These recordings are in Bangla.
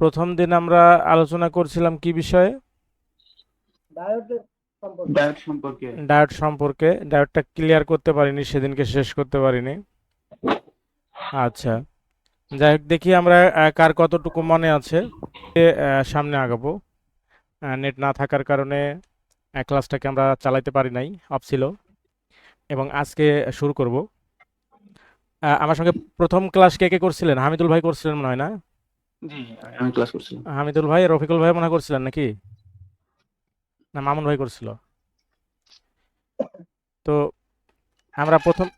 প্রথম দিন আমরা আলোচনা করছিলাম কি বিষয়ে? ডায়েট সম্পর্কে। ডায়েট সম্পর্কে। ডায়েটটা ক্লিয়ার করতে পারিনি সেদিনকে শেষ করতে পারিনি। আচ্ছা। যাই হোক দেখি আমরা কার কতটুকু মনে আছে। সামনে আগাবো। নেট না থাকার কারণে ক্লাসটাকে আমরা চালাইতে পারি নাই অফ ছিল। এবং আজকে শুরু করব। আমার সঙ্গে প্রথম ক্লাস কে কে করছিলেন? হামিদুল ভাই করছিলেন মনে হয় না? জি আমি ক্লাস করছিলাম। হামিদুল ভাই রফিকুল ভাই মনে করছিলেন নাকি? না মামুন ভাই করছিল। তো আমরা প্রথম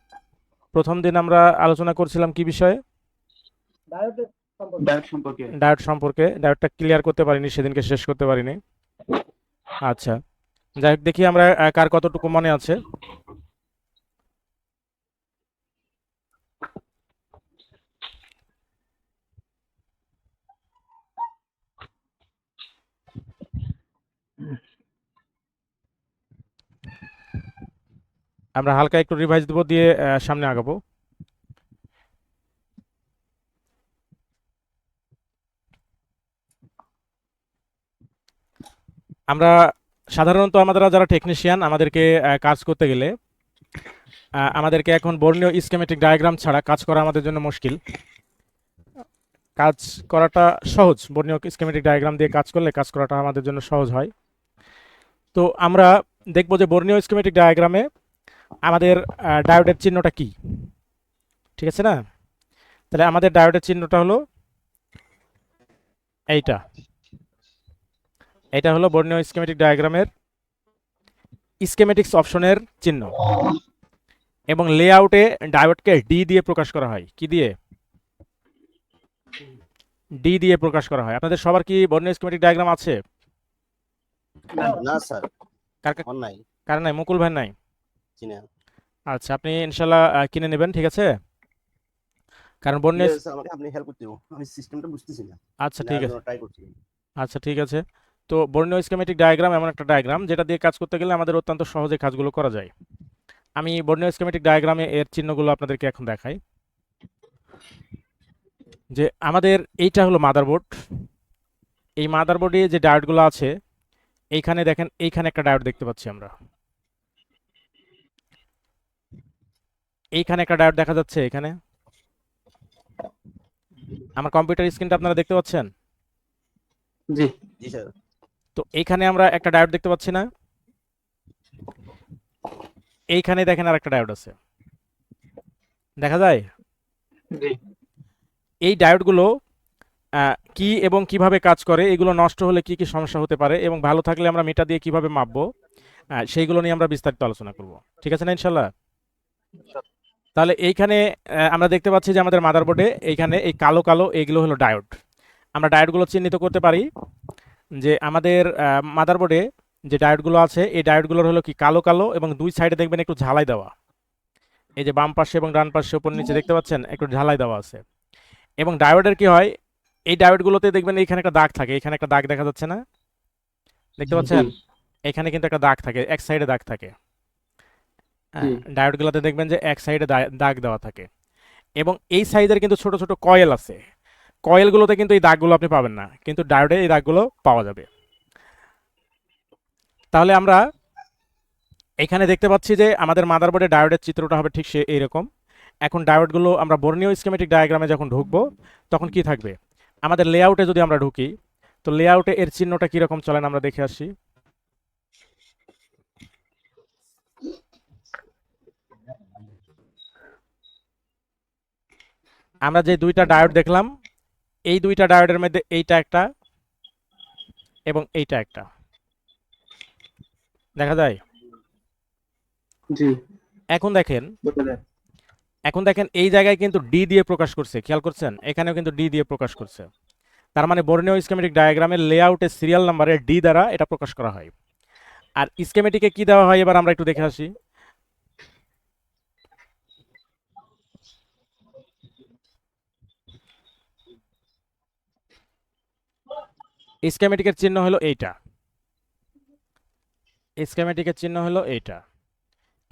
প্রথম দিন আমরা আলোচনা করছিলাম কি বিষয়ে? ডায়েট সম্পর্কে। ডায়েট সম্পর্কে। ডায়েটটা ক্লিয়ার করতে পারিনি সেদিনকে শেষ করতে পারিনি। আচ্ছা। যাই হোক দেখি আমরা কার কতটুকু মনে আছে। আমরা হালকা একটু রিভাইজ দেবো, দিয়ে সামনে আগাবো। আমরা সাধারণত আমাদের যারা টেকনিশিয়ান আমাদেরকে কাজ করতে গেলে আমাদেরকে এখন বর্ণীয় স্কেমেটিক ডায়াগ্রাম ছাড়া কাজ করা আমাদের জন্য মুশকিল। কাজ করাটা সহজ, বর্ণীয় স্কেমেটিক ডায়াগ্রাম দিয়ে কাজ করলে কাজ করাটা আমাদের জন্য সহজ হয়। তো আমরা দেখব যে বর্ণীয় স্কেমেটিক ডায়াগ্রামে আমাদের ডায়োডের চিহ্নটা কি। ঠিক আছে না? তাহলে আমাদের ডায়োডের চিহ্নটা হলো এইটা। এটা হলো বর্ণীয় স্কেমেটিক ডায়াগ্রামের স্কেমেটিক্স অপশনের চিহ্ন। এবং লেআউটে ডায়োডকে ডি দিয়ে প্রকাশ করা হয়। কি দিয়ে? ডি দিয়ে প্রকাশ করা হয়। আপনাদের সবার কি বর্ণীয় স্কেমেটিক ডায়াগ্রাম আছে? না স্যার। কার কার- নাই। কার নাই? মুকুল ভাই নাই? আচ্ছা আপনি ইনশাল্লাহ কিনে নেবেন ঠিক আছে? কারণ আমাকে আপনি হেল্প করতে আমি সিস্টেমটা বুঝতেছি না। আচ্ছা ঠিক আছে। ট্রাই করছি। আচ্ছা ঠিক আছে। তো বর্ণীয় স্কেমেটিক ডায়াগ্রাম এমন একটা ডায়াগ্রাম যেটা দিয়ে কাজ করতে গেলে আমাদের অত্যন্ত সহজে কাজগুলো করা যায়। আমি বর্ণীয় স্কেমেটিক ডায়াগ্রামে এর চিহ্নগুলো আপনাদেরকে এখন দেখাই। যে আমাদের এইটা হলো মাদারবোর্ড এই মাদারবোর্ডে যে ডায়োডগুলো আছে এইখানে দেখেন এইখানে একটা ডায়োড দেখতে পাচ্ছি আমরা। এইখানে একটা ডায়োড দেখা যাচ্ছে এখানে। আমার কম্পিউটার স্ক্রিনটা আপনারা দেখতে পাচ্ছেন? জি। জি স্যার। তো এইখানে আমরা একটা ডায়োড দেখতে পাচ্ছি না। এইখানে দেখেন আর একটা ডায়োড আছে। দেখা যায়? জি। এই ডায়োডগুলো কি এবং কীভাবে কাজ করে, এগুলো নষ্ট হলে কি কি সমস্যা হতে পারে এবং ভালো থাকলে আমরা মিটার দিয়ে কীভাবে মাপবো সেইগুলো নিয়ে আমরা বিস্তারিত আলোচনা করব। ঠিক আছে না ইনশাল্লাহ তাহলে এইখানে আমরা দেখতে পাচ্ছি যে আমাদের মাদারবোর্ডে এইখানে এই কালো কালো এইগুলো হলো ডায়োড। আমরা ডায়োডগুলো চিহ্নিত করতে পারি যে আমাদের মাদারবোর্ডে যে ডায়োডগুলো আছে, এই ডায়োডগুলোর হলো কি কালো কালো এবং দুই সাইডে দেখবেন একটু ঝালাই দেওয়া। এই যে বাম পাশে এবং ডান পাশে, উপর নিচে দেখতে পাচ্ছেন, একটু ঝালাই দেওয়া আছে। এবং ডায়োডের কি হয় এই ডায়োডগুলোতে দেখবেন এইখানে একটা দাগ থাকে এখানে একটা দাগ দেখা যাচ্ছে না? দেখতে পাচ্ছেন? এখানে কিন্তু একটা দাগ থাকে এক সাইডে দাগ থাকে। হ্যাঁ। ডায়োডগুলোতে দেখবেন যে এক সাইডে দাগ দেওয়া থাকে। এবং এই সাইজের কিন্তু ছোট ছোট কয়েল আছে। কয়েলগুলোতে কিন্তু এই দাগগুলো আপনি পাবেন না কিন্তু ডায়োডে এই দাগগুলো পাওয়া যাবে। তাহলে আমরা এখানে দেখতে পাচ্ছি যে আমাদের মাদারবোর্ডে ডায়োডের চিত্রটা হবে ঠিক সে এইরকম। এখন ডায়োডগুলো আমরা বর্ণীয় স্কেমেটিক ডায়াগ্রামে যখন ঢুকবো তখন কি থাকবে? আমাদের লেআউটে যদি আমরা ঢুকি তো লেআউটে এর চিহ্নটা কীরকম চলেন আমরা দেখে আসি। আমরা যে দুইটা ডায়োড দেখলাম এই দুইটা ডায়োডের মধ্যে এইটা একটা এবং এইটা একটা। দেখা যায়? এখন দেখেন এখন দেখেন এই জায়গায় কিন্তু ডি দিয়ে প্রকাশ করছে। খেয়াল করছেন? এখানেও কিন্তু ডি দিয়ে প্রকাশ করছে। তার মানে বর্ণীয় স্কেমেটিক ডায়াগ্রামের লেআউটের সিরিয়াল নাম্বারে ডি দ্বারা এটা প্রকাশ করা হয়। আর স্কেমেটিকে কি দেওয়া হয়? এবার আমরা একটু দেখে আসি। স্কেমেটিকের চিহ্ন হলো এইটা। স্কেমেটিকের চিহ্ন হলো এইটা।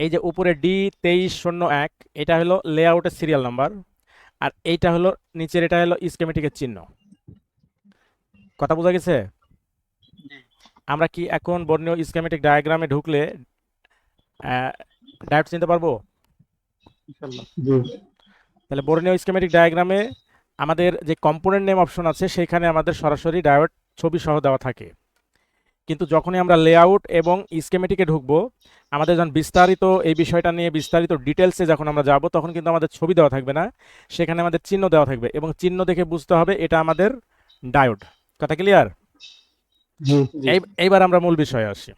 এই যে উপরে ডি তেইশ শূন্য এক এটা হলো লেআউটের সিরিয়াল নাম্বার আর এইটা হলো নিচের এটা হলো স্কেমেটিকের চিহ্ন। কথা বোঝা গেছে? আমরা কি এখন বর্ণীয় স্কিমেটিক ডায়াগ্রামে ঢুকলে ডায়োড চিনতে পারব? তাহলে বর্ণীয় স্কিমেটিক ডায়াগ্রামে আমাদের যে কম্পোনেন্ট নেম অপশন আছে সেখানে আমাদের সরাসরি ডায়োড ছবি সহ দেওয়া থাকে। কিন্তু যখনই আমরা লেআউট এবং স্কেমেটিকে ঢুকবো আমাদের যখন বিস্তারিত এই বিষয়টা নিয়ে বিস্তারিত ডিটেলসে যখন আমরা যাব তখন কিন্তু আমাদের ছবি দেওয়া থাকবে না। সেখানে আমাদের চিহ্ন দেওয়া থাকবে এবং চিহ্ন দেখে বুঝতে হবে এটা আমাদের ডায়োড কথা ক্লিয়ার এইবার আমরা মূল বিষয়ে আসি।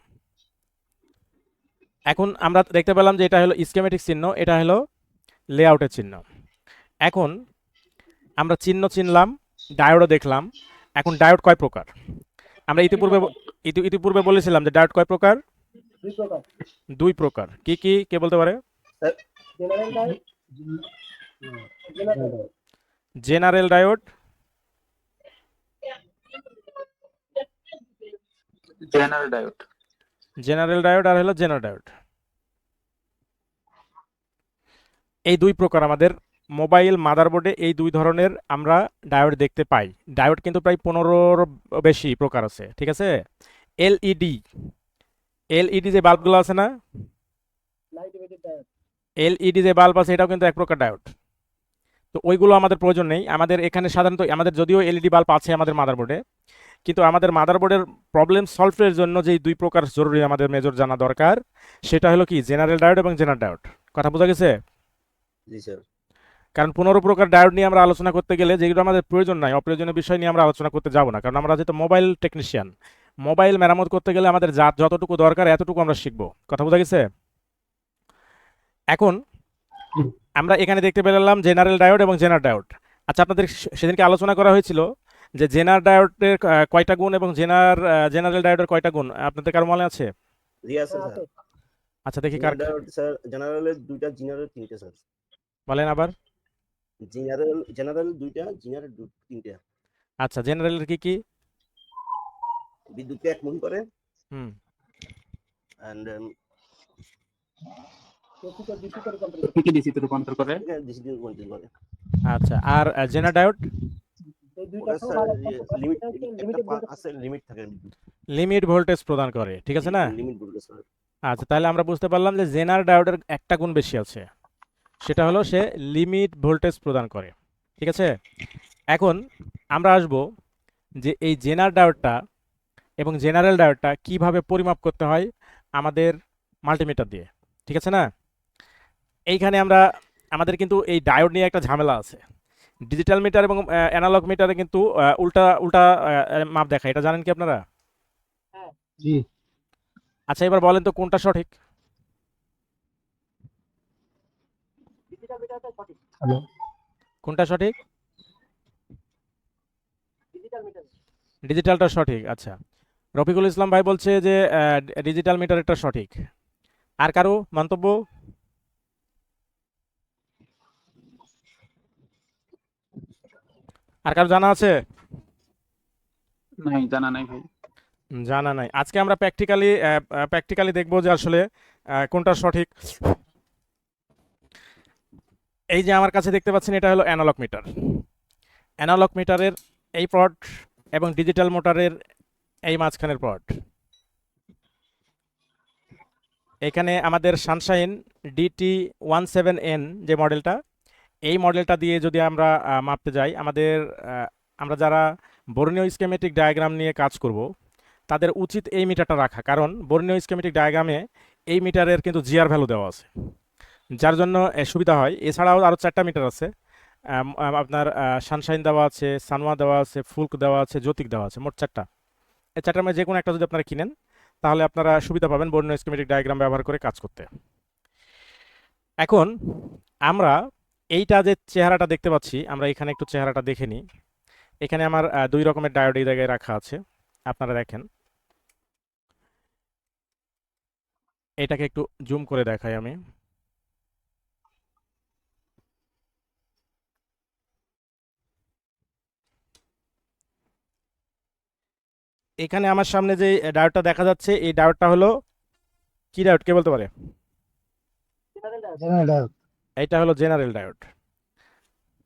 এখন আমরা দেখতে পেলাম যে এটা হলো স্কেমেটিক চিহ্ন এটা হলো লেআউটের চিহ্ন। এখন আমরা চিহ্ন চিনলাম ডায়োডও দেখলাম। এখন ডায়োড কয় প্রকার? আমরা ইতিপূর্বে ইতি- ইতিপূর্বে বলেছিলাম যে ডায়োড কয় প্রকার? দুই প্রকার। কি কি কে বলতে পারে? General diode general general diode? General diode. General diode আর হলো জেনারেল ডায়োড। এই দুই প্রকার আমাদের মোবাইল মাদারবোর্ডে এই দুই ধরনের আমরা ডায়োড দেখতে পাই। ডায়োড কিন্তু প্রায় পনেরোর বেশি প্রকার আছে ঠিক আছে? এলইডি এলইডি যে বাল্বগুলো আছে না? এলইডি যে বাল্ব আছে এটাও কিন্তু এক প্রকার ডায়োড তো ওইগুলো আমাদের প্রয়োজন নেই। আমাদের এখানে সাধারণত আমাদের যদিও এলইডি বাল্ব আছে আমাদের মাদারবোর্ডে কিন্তু আমাদের মাদারবোর্ডের প্রবলেম সলভের জন্য যেই দুই প্রকার জরুরি আমাদের মেজর জানা দরকার সেটা হলো কি? জেনারেল ডায়োড এবং জেনারেল ডায়োড কথা বোঝা গেছে? জি স্যার। কারণ পনেরো প্রকার ডায়োড নিয়ে আমরা আলোচনা করতে গেলে যেগুলো আমাদের প্রয়োজন নাই অপ্রয়োজনীয় বিষয় নিয়ে আমরা আলোচনা করতে যাব না কারণ আমরা যেহেতু মোবাইল টেকনিশিয়ান মোবাইল মেরামত করতে গেলে আমাদের যা যতটুকু দরকার এতটুকু আমরা শিখব। কথা বোঝা গেছে? এখন আমরা এখানে দেখতে পেলাম জেনারেল ডায়োড এবং জেনার ডায়োড। আচ্ছা আপনাদের সেদিনকে আলোচনা করা হয়েছিল যে জেনার ডায়োডের কয়টা গুণ এবং জেনার জেনারেল ডায়োডের কয়টা গুণ। আপনাদের কারও মনে আছে? আচ্ছা দেখি কার স্যার জেনারেলের দুইটা জেনারেল তিনটে স্যার। বলেন আবার। জেনারেল জেনারেল দুইটা জেনারেল তিনটা। আচ্ছা জেনারেলের কি কি? বিদ্যুৎকে এক মন করে। হুম। এসি কে করে। ডিসিতে রূপান্তর আচ্ছা আর zener diode limit limit limit voltage প্রদান করে ঠিক আছে না? লিমিট আচ্ছা তাহলে আমরা বুঝতে পারলাম যে জেনার ডায়োডের একটা গুণ বেশি আছে। সেটা হলো সে লিমিট ভোল্টেজ প্রদান করে ঠিক আছে? এখন আমরা আসব যে এই জেনার ডায়োডটা এবং জেনারেল ডায়োডটা কীভাবে পরিমাপ করতে হয় আমাদের মাল্টিমিটার দিয়ে ঠিক আছে না? এইখানে আমরা আমাদের কিন্তু এই ডায়োড নিয়ে একটা ঝামেলা আছে। ডিজিটাল মিটার এবং অ্যানালগ মিটারে কিন্তু উল্টা উল্টা মাপ দেখায়। এটা জানেন কি আপনারা? জি। আচ্ছা এবার বলেন তো কোনটা সঠিক? কোনটা সঠিক? ডিজিটালটা সঠিক আচ্ছা। রফিকুল ইসলাম ভাই বলছে যে ডিজিটাল মিটারেরটা সঠিক। আর কারও মন্তব্য? আর কারও জানা আছে? নাই জানা নাই ভাই। জানা নাই। আজকে আমরা প্র্যাকটিক্যালি প্র্যাকটিক্যালি দেখব যে আসলে কোনটা সঠিক। এই যে আমার কাছে দেখতে পাচ্ছেন এটা হলো অ্যানালগ মিটার অ্যানালগ মিটারের এই পট এবং ডিজিটাল মোটরের এই মাঝখানের পট এখানে আমাদের sunshine DT one seven N যে মডেলটা এই মডেলটা দিয়ে যদি আমরা মাপতে যাই, আমাদের আমরা যারা বর্ণীয় স্কেমেটিক ডায়াগ্রাম নিয়ে কাজ করব, তাদের উচিত এই মিটারটা রাখা। কারণ বর্ণীয় স্কেমেটিক ডায়াগ্রামে এই মিটারের কিন্তু জিআর ভ্যালু দেওয়া আছে। যার জন্য সুবিধা হয়। এছাড়াও আরও চারটা মিটার আছে। আপনার সানশাইন দেওয়া আছে সানওয়া দেওয়া আছে ফুলক দেওয়া আছে জ্যোতিক দেওয়া আছে, মোট চারটা। চারটার মধ্যে যে কোনো একটা যদি আপনারা কিনেন, তাহলে আপনারা সুবিধা পাবেন বর্ণীয় স্কেমেটিক ডায়াগ্রাম ব্যবহার করে কাজ করতে। এখন আমরা এইটা যে চেহারাটা দেখতে পাচ্ছি, আমরা এখানে একটু চেহারাটা দেখে নিই। এখানে আমার দুই রকমের ডায়োড এই জায়গায় রাখা আছে, আপনারা দেখেন। এটাকে একটু জুম করে দেখাই আমি। এখানে আমার সামনে যে ডায়োডটা দেখা যাচ্ছে এই ডায়োডটা হলো কি ডায়োড? কে বলতে পারে? এইটা হলো জেনারেল ডায়োড।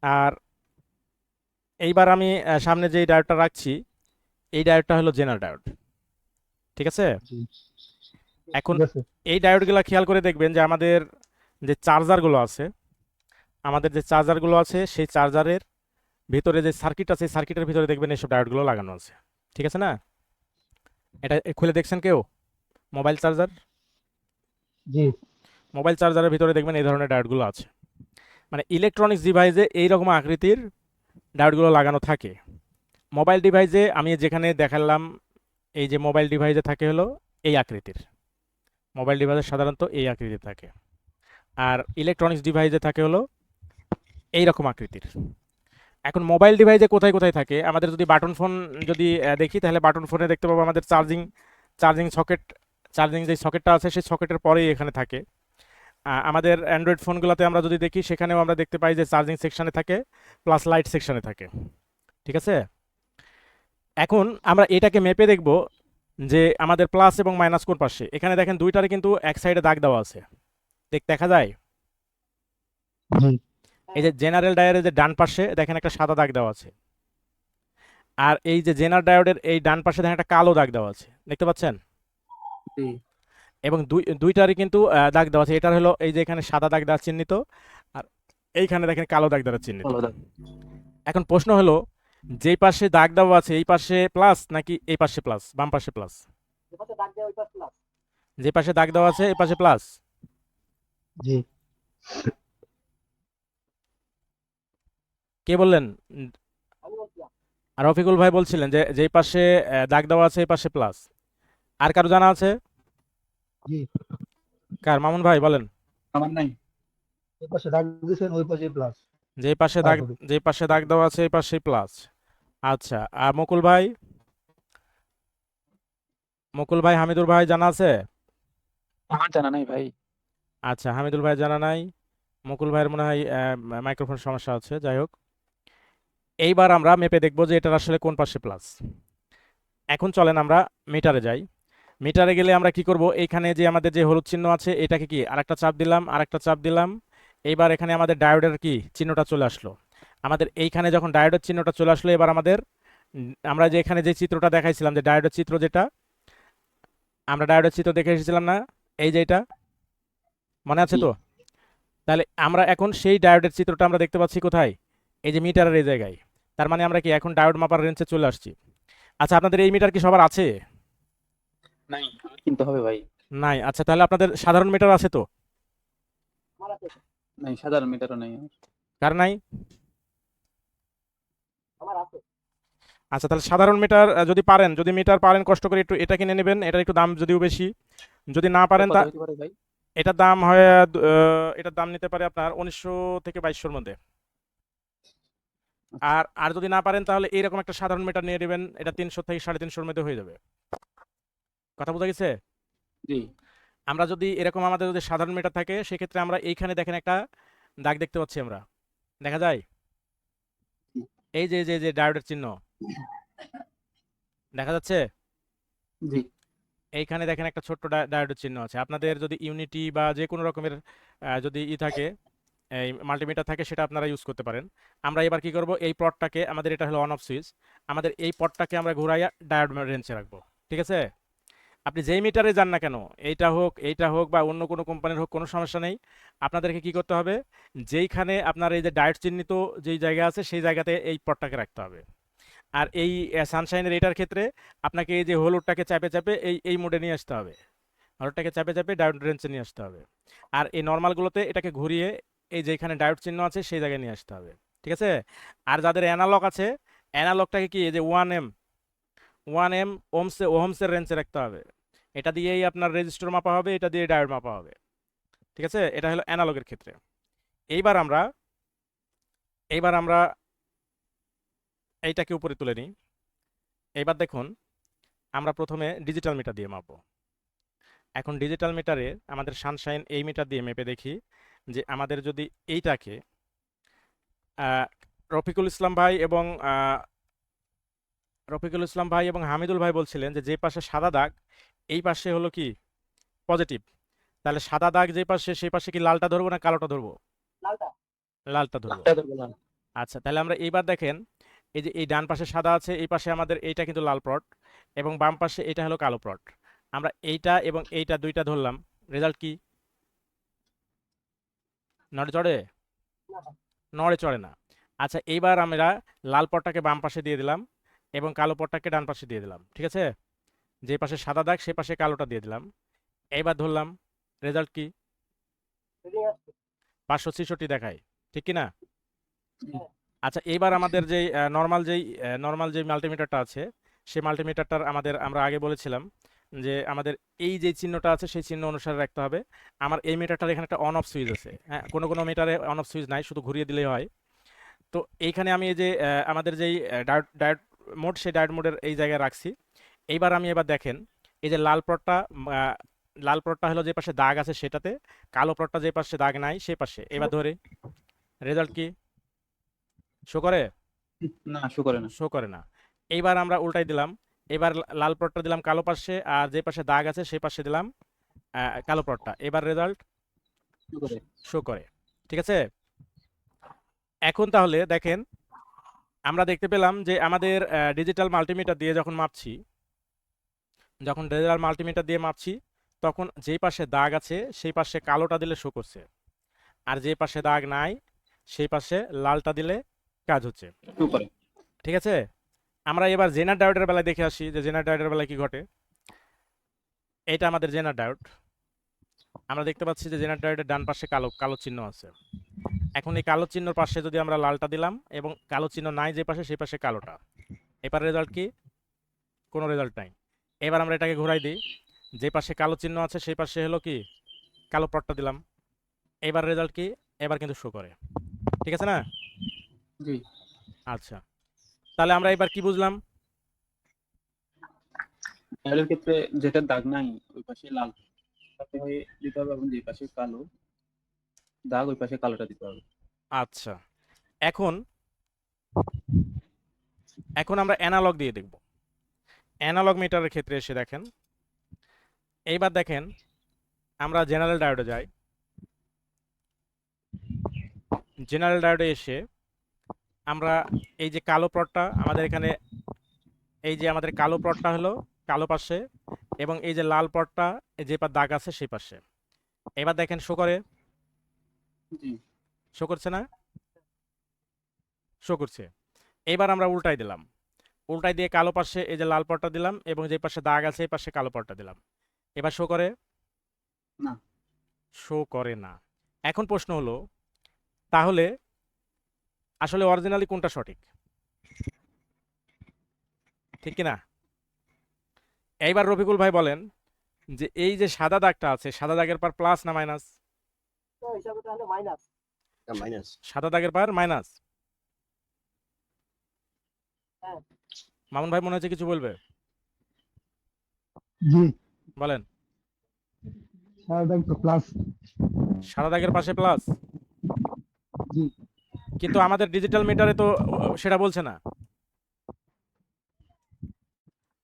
আর এইবার আমি সামনে যে ডায়োডটা রাখছি এই ডায়োডটা হলো জেনারেল ডায়োড। ঠিক আছে? এখন এই ডায়োডগুলো খেয়াল করে দেখবেন যে আমাদের যে চার্জারগুলো আছে আমাদের যে চার্জারগুলো আছে সেই চার্জারের ভিতরে যে সার্কিট আছে সার্কিটের ভিতরে দেখবেন এইসব ডায়োডগুলো লাগানো আছে। ঠিক আছে না? এটা খুলে দেখছেন কেউ? Mobile charger? জি। মোবাইল চার্জারের ভিতরে দেখবেন এই ধরনের ডায়োডগুলো আছে। মানে ইলেকট্রনিক্স ডিভাইসে এই রকম আকৃতির ডায়োডগুলো লাগানো থাকে। মোবাইল ডিভাইসে আমি যেখানে দেখালাম এই যে মোবাইল ডিভাইসে থাকে হলো এই আকৃতির। মোবাইল ডিভাইসে সাধারণত এই আকৃতির থাকে। আর ইলেকট্রনিক্স ডিভাইসে থাকে হলো এই রকম আকৃতির। এখন মোবাইল ডিভাইসে কোথায় কোথায় থাকে? আমাদের যদি বাটন ফোন যদি দেখি, তাহলে বাটন ফোনে দেখতে পাবো আমাদের চার্জিং চার্জিং সকেট চার্জিং যে সকেটটা আছে, সেই সকেটের পরেই এখানে থাকে। আমাদের অ্যান্ড্রয়েড ফোনগুলোতে আমরা যদি দেখি, সেখানেও আমরা দেখতে পাই যে চার্জিং সেকশানে থাকে প্লাস লাইট সেকশানে থাকে। ঠিক আছে? এখন আমরা এটাকে মেপে দেখব যে আমাদের প্লাস এবং মাইনাস কোন পাশে। এখানে দেখেন দুইটারে কিন্তু এক সাইডে দাগ দেওয়া আছে। দেখ, দেখা যায়? এই যে জেনারেল ডায়োডের যে ডান পাশে দেখেন একটা সাদা দাগ দেওয়া আছে। আর এই যে জেনারেল ডায়োডের এই ডান পাশে দেখেন একটা কালো দাগ দেওয়া আছে। দেখতে পাচ্ছেন? এবং দুই দুইটারই কিন্তু আহ, দাগ দেওয়া আছে। এটার হলো এই যে এখানে সাদা দাগ দ্বারা চিহ্নিত আর এইখানে দেখেন কালো দাগ দ্বারা চিহ্নিত। এখন প্রশ্ন হলো যেই পাশে দাগ দেওয়া আছে এই পাশে প্লাস নাকি এই পাশে প্লাস বাম পাশে প্লাস যে পাশে দাগ দেওয়া প্লাস যে পাশে দাগ দেওয়া আছে এই পাশে প্লাস জি। কে বললেন? আর রফিকুল ভাই বলছিলেন যে যেই পাশে দাগ দেওয়া আছে এই পাশে প্লাস আর কারও জানা আছে? কার? মামুন ভাই বলেন। আমার নাই। এই পাশে দাগ দিয়েছেন ওই পাশে প্লাস যেই পাশে দাগ যেই পাশে দাগ দেওয়া আছে এই পাশে প্লাস আচ্ছা আর মুকুল ভাই? মুকুল ভাই হামিদুর ভাই জানা আছে? আমার জানা নাই ভাই। আচ্ছা হামিদুল ভাই জানা নাই। মুকুল ভাইয়ের মনে হয় মাইক্রোফোন সমস্যা আছে যাই হোক। এইবার আমরা মেপে দেখব যে এটার আসলে কোন পাশে প্লাস এখন চলেন আমরা মিটারে যাই। মিটারে গেলে আমরা কি করব? এইখানে যে আমাদের যে হলুদ চিহ্ন আছে এটাকে কি আরেকটা চাপ দিলাম আরেকটা চাপ দিলাম। এইবার এখানে আমাদের ডায়োডের কি চিহ্নটা চলে আসলো। আমাদের এইখানে যখন ডায়োডের চিহ্নটা চলে আসলো এবার আমাদের আমরা যে এখানে যে চিত্রটা দেখাইছিলাম যে ডায়োডের চিত্র যেটা আমরা ডায়োডের চিত্র দেখে এসেছিলাম না? এই যে এটা। মনে আছে তো? তাহলে আমরা এখন সেই ডায়োডের চিত্রটা আমরা দেখতে পাচ্ছি কোথায়? এই যে মিটারের এই জায়গায়। তার মানে আমরা কি এখন ডায়োড মাপার রেঞ্জে চলে আসছি? আচ্ছা আপনাদের এই মিটার কি সবার আছে? নাই। কিনতে হবে ভাই। নাই। আচ্ছা তাহলে আপনাদের সাধারণ মিটার আছে তো? আমার আছে। নাই সাধারণ মিটারও নাই কার নাই? আমার আছে। আচ্ছা তাহলে সাধারণ মিটার যদি পারেন যদি মিটার পারেন কষ্ট করে একটু এটা কিনে নেবেন এটার একটু দাম যদিও বেশি। যদি না পারেন তা এটার দাম হয় আহ, এটার দাম নিতে পারে আপনার উনিশশো থেকে বাইশশোর মধ্যে। আর আর যদি না পারেন তাহলে এইরকম একটা সাধারণ মিটার নিয়ে নেবেন এটা তিনশো থেকে সাড়ে তিনশোর মধ্যে হয়ে যাবে। কথা বোঝা গেছে? জি। আমরা যদি এরকম আমাদের যদি সাধারণ মিটার থাকে সেক্ষেত্রে আমরা এইখানে দেখেন একটা দাগ দেখতে পাচ্ছি আমরা। দেখা যায়? এই যে যে যে ডায়োডের চিহ্ন। দেখা যাচ্ছে? জি। এইখানে দেখেন একটা ছোট্ট ডায়োডের চিহ্ন আছে। আপনাদের যদি ইউনিটি বা যে কোনো রকমের যদি ই থাকে এই মাল্টিমিটার থাকে সেটা আপনারা ইউজ করতে পারেন। আমরা এবার কি করব? এই পটটাকে আমাদের এটা হলো অন অফ সুইচ আমাদের এই পটটাকে আমরা ঘুরাইয়া ডায়োড রেঞ্জে রাখব। ঠিক আছে? আপনি যেই মিটারে যান না কেন, এইটা হোক এইটা হোক বা অন্য কোনো কোম্পানির হোক, কোনো সমস্যা নেই। আপনাদেরকে কি করতে হবে? যেইখানে আপনার এই যে ডায়োড চিহ্নিত যেই জায়গা আছে, সেই জায়গাতে এই পটটাকে রাখতে হবে। আর এই সানশাইনের এটার ক্ষেত্রে আপনাকে এই যে হলুদটাকে চাপে চাপে এই এই মোডে নিয়ে আসতে হবে। হলুদটাকে চাপে চাপে ডায়োড রেঞ্জে নিয়ে আসতে হবে। আর এই নর্মালগুলোতে এটাকে ঘুরিয়ে এই যে এখানে ডায়োড চিহ্ন আছে, সেই জায়গায় নিয়ে আসতে হবে, ঠিক আছে? আর যাদের অ্যানালগ আছে অ্যানালগটাকে কি, এই যে ওয়ান এম ওয়ান এম ওমসে ওহমসের রেঞ্জে রাখতে হবে। এটা দিয়েই আপনার রেজিস্টার মাপা হবে, এটা দিয়ে ডায়োড মাপা হবে, ঠিক আছে? এটা হলো অ্যানালগের ক্ষেত্রে। এইবার আমরা এইবার আমরা এইটাকে উপরে তুলে নিই। এইবার দেখুন, আমরা প্রথমে ডিজিটাল মিটার দিয়ে মাপবো। এখন ডিজিটাল মিটারে আমাদের সানশাইন এই মিটার দিয়ে মেপে দেখি। যে আমাদের যদি এইটাকে রফিকুল ইসলাম ভাই এবং রফিকুল ইসলাম ভাই এবং হামিদুল ভাই বলছিলেন যে যে পাশে সাদা দাগ এই পাশে হলো কি? পজিটিভ। তাহলে সাদা দাগ যে পাশে সেই পাশে কি লালটা ধরবো না কালোটা ধরবো? লালটা। ধরবো। আচ্ছা তাহলে আমরা এইবার দেখেন এই যে এই ডান পাশে সাদা আছে এই পাশে আমাদের এইটা কিন্তু লাল প্লট এবং বাম পাশে এটা হলো কালো প্লট। আমরা এইটা এবং এইটা দুইটা ধরলাম। রেজাল্ট কি? নড়ে চড়ে? নড়ে চড়ে না। আচ্ছা এইবার আমরা লাল পটটাকে বাম পাশে দিয়ে দিলাম এবং কালো পটটাকে ডান পাশে দিয়ে দিলাম, ঠিক আছে? যে পাশে সাদা দাগ, সে পাশে কালোটা দিয়ে দিলাম। এইবার ধরলাম, রেজাল্ট কি? পাঁচশো ছেষট্টি দেখায়, ঠিক কি না। আচ্ছা এইবার আমাদের যেই নর্মাল যেই নর্মাল যে মাল্টিমিটারটা আছে, সেই মাল্টিমিটারটার আমাদের আমরা আগে বলেছিলাম যে আমাদের এই যে চিহ্নটা আছে সেই চিহ্ন অনুসারে রাখতে হবে। আমার এই মিটারটার এখানে একটা অন অফ সুইচ আছে। হ্যাঁ কোনো কোনো মিটারে অন অফ সুইচ নাই শুধু ঘুরিয়ে দিলেই হয়। তো এইখানে আমি এই যে আমাদের যেই ডায়ট ডায়ট মোড সেই ডায়ট মোডের এই জায়গায় রাখছি। এইবার আমি এবার দেখেন এই যে লাল প্লটটা লাল প্লটটা হলো যে পাশে দাগ আছে সেটাতে কালো প্লটটা যে পাশে দাগ নাই সে পাশে। এবার ধরে রেজাল্ট কি? শো করে? না শো করে না। শো করে না। এইবার আমরা উল্টাই দিলাম। এবার লাল প্লটটা দিলাম কালো পাশে আর যে পাশে দাগ আছে সেই পাশে দিলাম কালো প্লটটা এবার রেজাল্ট শো করে। ঠিক আছে? এখন তাহলে দেখেন আমরা দেখতে পেলাম যে আমাদের ডিজিটাল মাল্টিমিটার দিয়ে যখন মাপছি যখন ডিজিটাল মাল্টিমিটার দিয়ে মাপছি তখন যেই পাশে দাগ আছে সেই পাশে কালোটা দিলে শো করছে। আর যে পাশে দাগ নাই সেই পাশে লালটা দিলে কাজ হচ্ছে। ঠিক আছে? আমরা এবার জেনার ডায়োডের বেলায় দেখে আসি যে জেনার ডায়োডের বেলায় কি ঘটে। এটা আমাদের জেনার ডায়োড। আমরা দেখতে পাচ্ছি যে জেনার ডায়োডের ডান পাশে কালো কালো চিহ্ন আছে। এখন এই কালো চিহ্নর পাশে যদি আমরা লালটা দিলাম এবং কালো চিহ্ন নাই যে পাশে সেই পাশে কালোটা। এবার রেজাল্ট কি? কোনো রেজাল্ট নাই। এবার আমরা এটাকে ঘোরাই দিই। যে পাশে কালো চিহ্ন আছে সেই পাশে হলো কি? কালো পটটা দিলাম। এবার রেজাল্ট কি? এবার কিন্তু শো করে। ঠিক আছে না? জি। আচ্ছা। তাহলে আমরা এবার কি বুঝলাম? এর ক্ষেত্রে যেটা দাগ নাই ওই পাশে লাল। তাতে হয়ে দিতে হবে এবং যে পাশে কালো দাগ ওই পাশে কালোটা দিতে হবে। আচ্ছা। এখন এখন আমরা অ্যানালগ দিয়ে দেখব। অ্যানালগ মিটারের ক্ষেত্রে এসে দেখেন এইবার দেখেন আমরা জেনারেল ডায়োডে যাই। জেনারেল ডায়োডে এসে আমরা এই যে কালো প্লটটা আমাদের এখানে এই যে আমাদের কালো প্লটটা হলো কালো পাশে এবং এই যে লাল প্লটটা যে পা দাগ আছে সেই পাশে। এবার দেখেন শো করে। শো করছে না? শো করছে। এবার আমরা উল্টাই দিলাম। উল্টাই দিয়ে কালো পাশে এই যে লাল পটটা দিলাম এবং যে পাশে দাগ আছে এই পাশে কালো পটটা দিলাম। এবার শো করে। না। শো করে না। এখন প্রশ্ন হলো তাহলে আসলে অরিজিনালি কোনটা সঠিক? ঠিক কি না এইবার রফিকুল ভাই বলেন যে এই যে সাদা দাগটা আছে সাদা দাগের পর প্লাস না মাইনাস তো হিসাবে তাহলে মাইনাস মাইনাস সাদা দাগের পার মাইনাস হ্যাঁ। মামুন ভাই মনে হচ্ছে কিছু বলবে? বলেন। সাদা দাগ তো প্লাস সাদা দাগের পাশে প্লাস জি। কিন্তু আমাদের ডিজিটাল মিটারে তো সেটা বলছে না।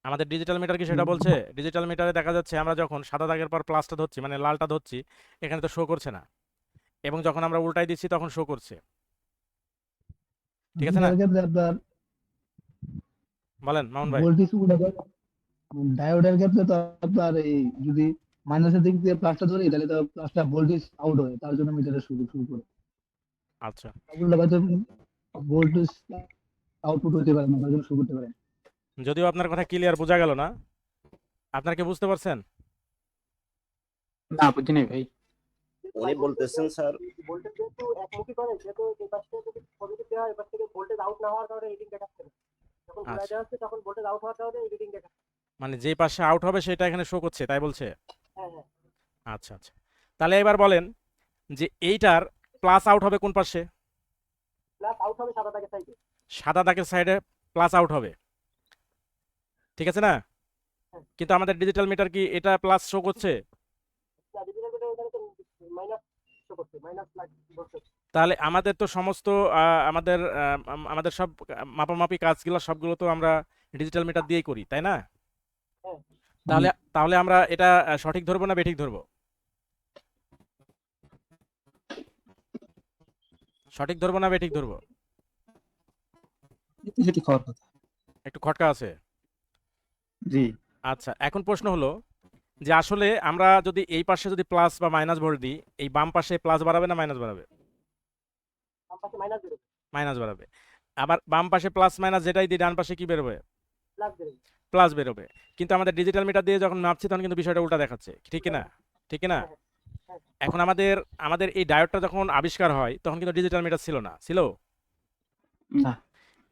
আমাদের ডিজিটাল মিটার কি সেটা বলছে? ডিজিটাল মিটারে দেখা যাচ্ছে আমরা যখন সাদা দাগের পর প্লাসটা ধরছি মানে লালটা ধরছি এখানে তো শো করছে না। এবং যখন আমরা উল্টাই দিচ্ছি তখন শো করছে। ঠিক আছে না? বলেন মামুন ভাই। ভোল্টেজ ডায়োডের ক্ষেত্রে তো আপনার এই যদি মাইনাসের দিক দিয়ে প্লাসটা ধরি তাহলে তো প্লাসটা ভোল্টেজ আউট হয় তার জন্য মিটারে শুরু শুরু করে আচ্ছা। হয়তো ভোল্টেজ আউটপুট হতে পারে না তার জন্য শুরু করতে পারে। যদিও আপনার কথা ক্লিয়ার বোঝা গেল না আপনার কি বুঝতে পারছেন? না বুঝি নাই ভাই। উনি বলতেছেন স্যার। ভোল্টেজ যেহেতু একমুখী করে যেহেতু এই পাশ থেকে যদি পজিটিভ দেওয়া হয় এপাশ থেকে ভোল্টেজ আউট না হওয়ার কারণে রিডিং দেখাচ্ছে যখন ঘুরে আচ্ছা। দেওয়া হচ্ছে তখন ভোল্টেজ আউট হওয়ার কারণে রিডিং দেখাচ্ছে মানে যে পাশে আউট হবে সেটা এখানে শো করছে তাই বলছে? হ্যাঁ হ্যাঁ। আচ্ছা আচ্ছা। তাহলে এবার বলেন যে এইটার প্লাস আউট হবে কোন পাশে? প্লাস আউট হবে সাদা দাগের সাইডে সাদা দাগের সাইডে প্লাস আউট হবে। ঠিক আছে না? কিন্তু আমাদের ডিজিটাল মিটার কি এটা প্লাস শো করছে? তাহলে আমাদের তো সমস্ত আমাদের আমাদের সব মাপামাপি কাজগুলো সবগুলো তো আমরা ডিজিটাল মিটার দিয়েই করি তাই না? হ্যাঁ। তাহলে তাহলে আমরা এটা সঠিক ধরবো না বেঠিক ধরবো? সঠিক ধরবো না বেঠিক ধরবো? একটু সেটি কথা। একটু খটকা আছে? জি। আচ্ছা এখন প্রশ্ন হলো যে আসলে আমরা যদি এই পাশে যদি প্লাস বা মাইনাস ভোল্ট দিই এই বাম পাশে প্লাস বাড়াবে না মাইনাস বাড়াবে? মাইনাস বাড়াবে। আবার বাম পাশে প্লাস মাইনাস যেটাই দিই ডান পাশে কি বেরোবে? প্লাস বেরোবে। প্লাস বেরোবে। কিন্তু আমাদের ডিজিটাল মিটার দিয়ে যখন মাপছি তখন কিন্তু বিষয়টা উল্টা দেখাচ্ছে। ঠিক না? ঠিক না? এখন আমাদের আমাদের এই ডায়োডটা যখন আবিষ্কার হয় তখন কিন্তু ডিজিটাল মিটার ছিল না। ছিল? না।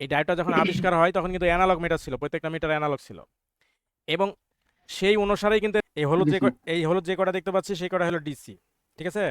এই ডায়োডটা যখন আবিষ্কার হয় তখন কিন্তু অ্যানালগ মিটার ছিল প্রত্যেকটা মিটার অ্যানালগ ছিল। এবং সেই অনুসারেই কিন্তু এই হলুদ যে এই হলুদ যে কটা দেখতে পাচ্ছি সেই কটা হলো ডিসি ঠিক আছে?